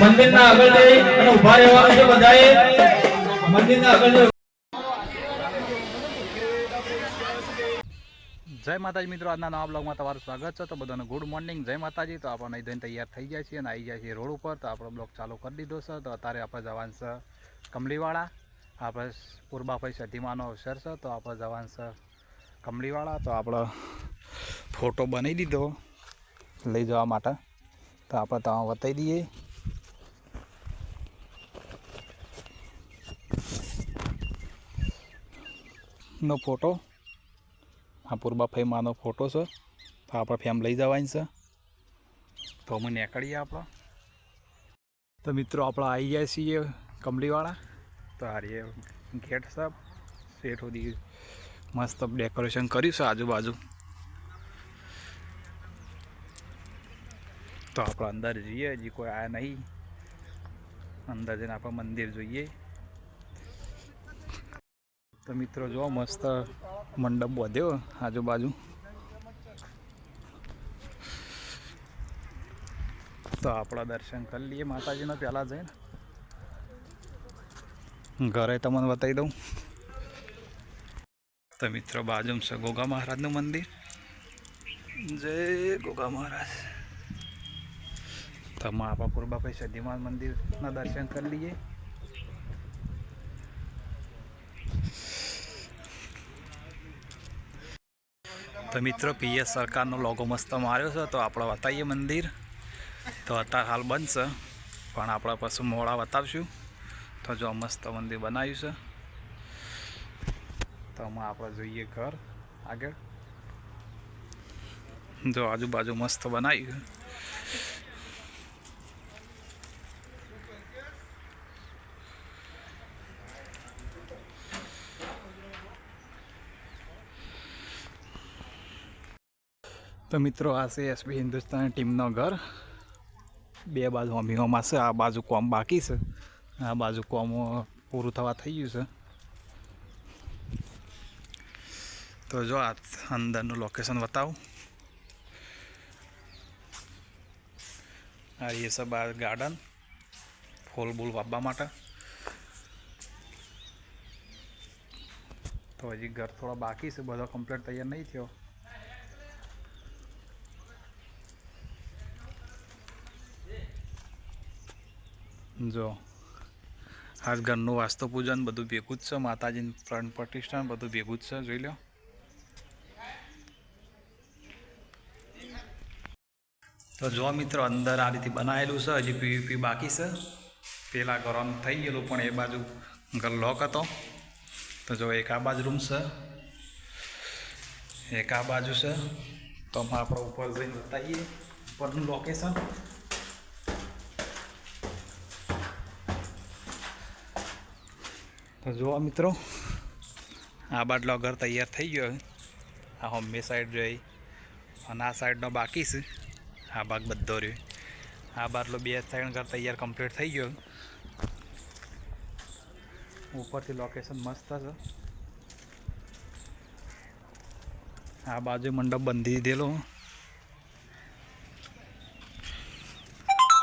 મંદિરના આગળ જઈ અને ઊભા રહેવાનું છે બધાએ મંદિરના આગળ જય માતાજી મિત્રો, આજના નવા બ્લોગમાં તમારું સ્વાગત છે. તો બધાને ગુડ મોર્નિંગ જય માતાજી. તો આપણે ધોઈને તૈયાર થઈ ગયા છીએ અને આવી ગયા છીએ રોડ ઉપર. તો આપણો બ્લોગ ચાલુ કરી દીધો છે. તો અત્યારે આપણે જવાનું છે કમલીવાળા આપણે પૂર્બાભાઈ સધીમાનો અવસર છે. તો આપણે જવાનું છે કમલીવાળા તો આપણો ફોટો બનાવી દીધો લઈ જવા માટે. તો આપણે ત્યાં વતાવી દઈએ. નો ફોટો. આ પૂર્બાભાઈ માનો ફોટો છે. તો આપણે ફેમ લઈ જવાની છે. તો અમે નીકળીએ આપણે. તો મિત્રો, આપણે આવી ગયા છીએ કમલીવાળા. તો હારીએ ગેટ સાહેબ શેઠ સુધી મસ્ત ડેકોરેશન કર્યું છે આજુબાજુ. તો આપણે અંદર જઈએ, હજી કોઈ આયા નહીં. અંદર જઈને આપણે મંદિર જોઈએ. તો મિત્રો જો મસ્ત મંડપ વધ્યો આજુબાજુ. તો આપણા દર્શન કરી લઈએ માતાજીના પહેલાં જઈને. ઘરે તમને બતાવી દઉં. તો મિત્રો બાજુમાં છે ગોગા મહારાજનું મંદિર. જય ગોગા મહારાજ. તો અમે આપણા પૂર્બાભાઈ સદીમાન મંદિરના દર્શન કરી લઈએ. તો મિત્રો, પીએસ સરકારનો લોગો મસ્ત માર્યો છે. તો આપણે બતાવીએ મંદિર. તો અત્યારે હાલ બંધ છે. પણ આપણે પછી મોડા બતાવશું. તો જો મસ્ત મંદિર બનાવ્યું છે. તો આમાં આપણે જોઈએ ઘર આગળ. જો આજુબાજુ મસ્ત બનાવ્યું તો મિત્રો, આ છે એસબી હિન્દુસ્તાન ટીમનો ઘર. બે બાજુ હોમીઓમાં છે, આ બાજુ કોમ બાકી છે. આ બાજુ કોમ પૂરું થવા થઈ ગયું છે. તો જો, આ અંદરનું લોકેશન બતાવું. આ એ છે બાર ગાર્ડન ફૂલ બૂલ વાપવા માટે. તો હજી ઘર થોડા બાકી છે, બધો કમ્પ્લીટ તૈયાર નહીં થયો. જો આજ ઘરનું વાસ્તુ પૂજન બધું ભેગું જ છે, માતાજીનું પ્રાણ પ્રતિષ્ઠાન બધું ભેગું જ છે, જોઈ લો તો જો મિત્રો અંદર આ રીતે બનાવેલું છે, હજી પીવીપી બાકી છે. પેલા ગરમ થઈ ગયેલું, પણ એ બાજુ ઘર લોક હતો. તો જો એક આ બાજુ રૂમ છે. એક આ બાજુ છે. તો આપણે ઉપર જઈને બતાવીએ ઉપરનું લોકેશન તો જુઓ મિત્રો. આ બાટલો ઘર તૈયાર થઈ ગયો આ હોમ્બે સાઈડ જોઈ અને આ સાઈડનો બાકી છે. આ ભાગ બધો રહ્યો આ બાટલો બે સાઈડ ઘર તૈયાર કમ્પ્લીટ થઈ ગયો ઉપરથી લોકેશન મસ્ત છે. આ બાજુ મંડપ બંધી દીધેલો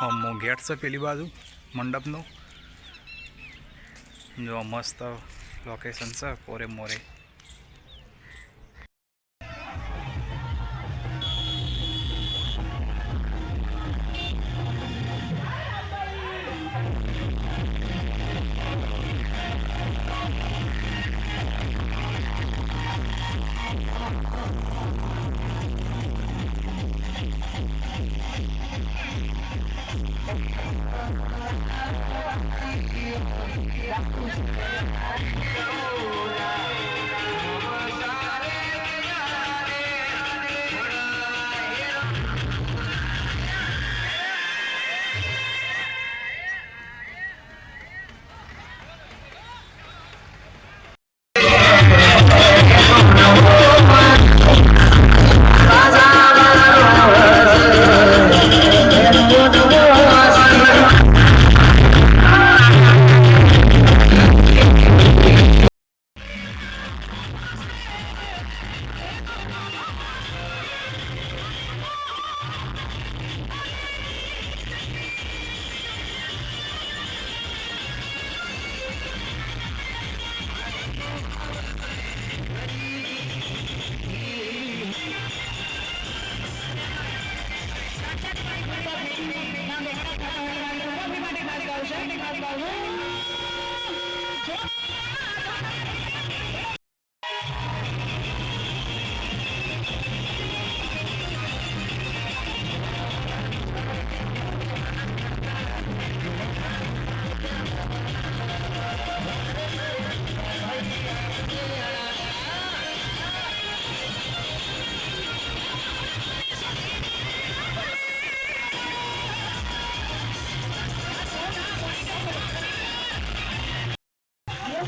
હમો ગેટ છે પેલી બાજુ મંડપનું. જો મસ્ત લોકેશન છે કોરે મોરે. Yeah.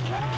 Let's go!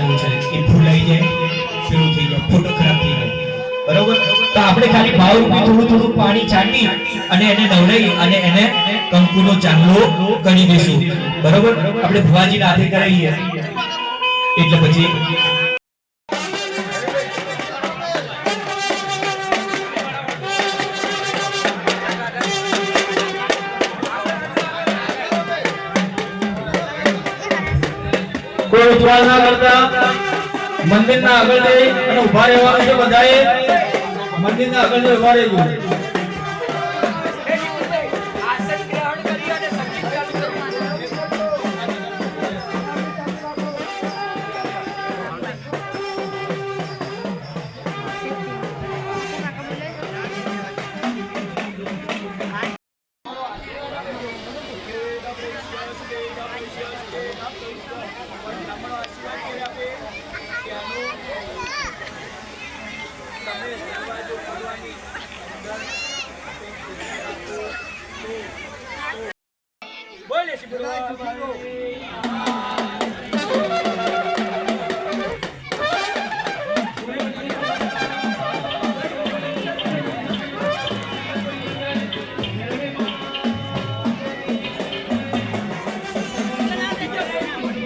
લાકડાનું છે. એ ફૂલાઈ જાય, શરૂ થઈ જાય ફોટો ખરાબ થઈ જાય. બરોબર? તો આપણે ખાલી ભાવ થોડું થોડું પાણી છાંટી અને એને નવરાઈ અને એને કંકુનો ચાંદલો કરી દઈશું. બરોબર? આપણે ભુવાજીના હાથે કરાવીએ. એટલે પછી કોઈ ઉછવાળ ના કરતા મંદિરના આગળ જઈ અને ઊભા રહેવાનું છે બધાએ. મંદિરના આગળ જઈ ઊભા રહેજો બોલે છે